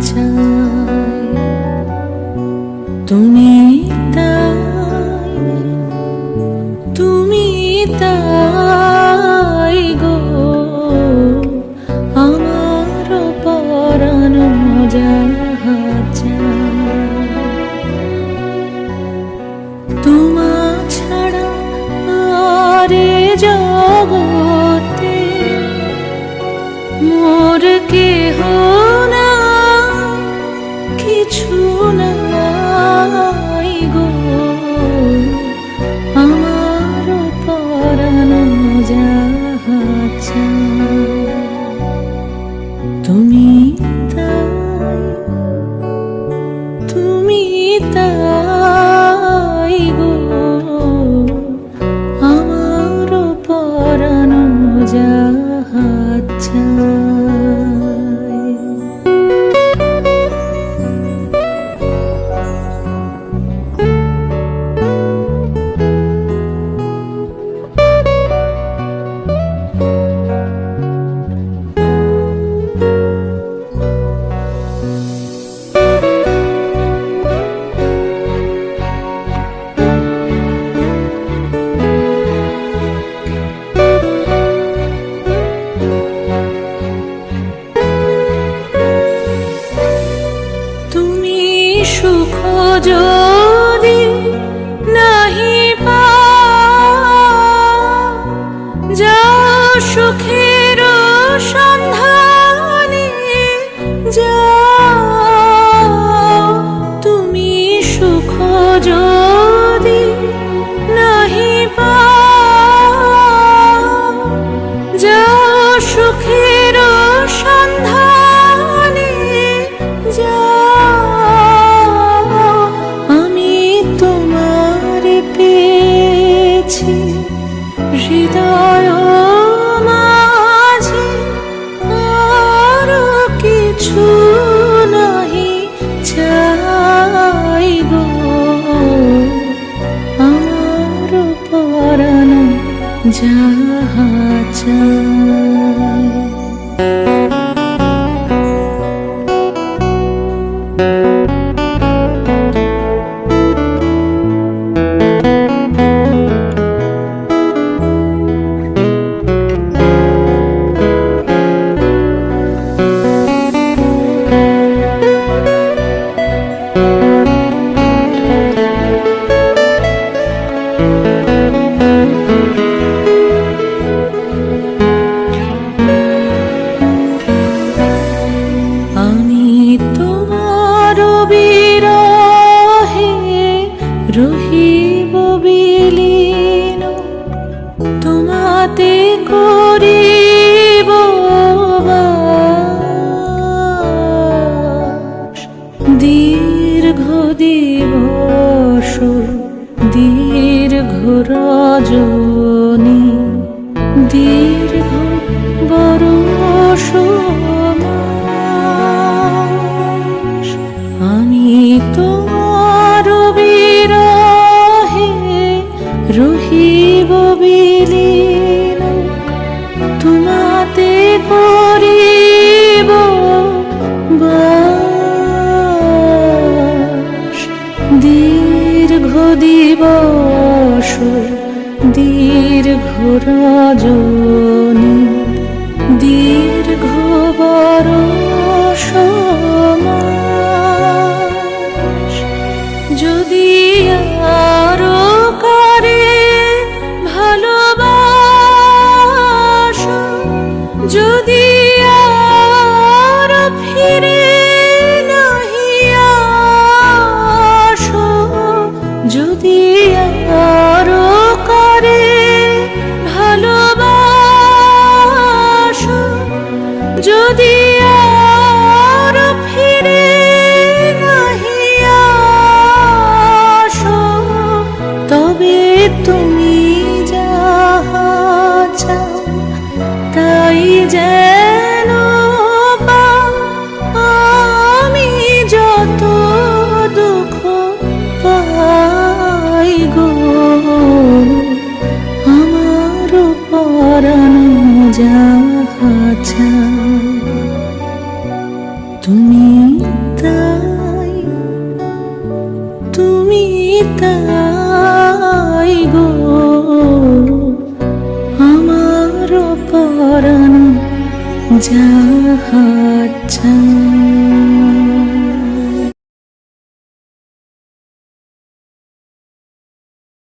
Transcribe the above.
চাই। তুমি তাই তুমি আমার তোমা ছাড়া আরে যাহা চায় তোমাতে করিব। দীর্ঘ দীর্ঘ রজনী তোমাতে করিব দীর্ঘ দিবস দীর্ঘ রজনী দীর্ঘ বরষ। যদি আরও যদি ফিরে আসো, তবে তুমি যাহা চাও, তাই যেন আমি যত দুঃখ পাই গো, আমার পরাণ যাহা চাও তুমি তাই তুমি তাই গো। আমার পরাণ যাহা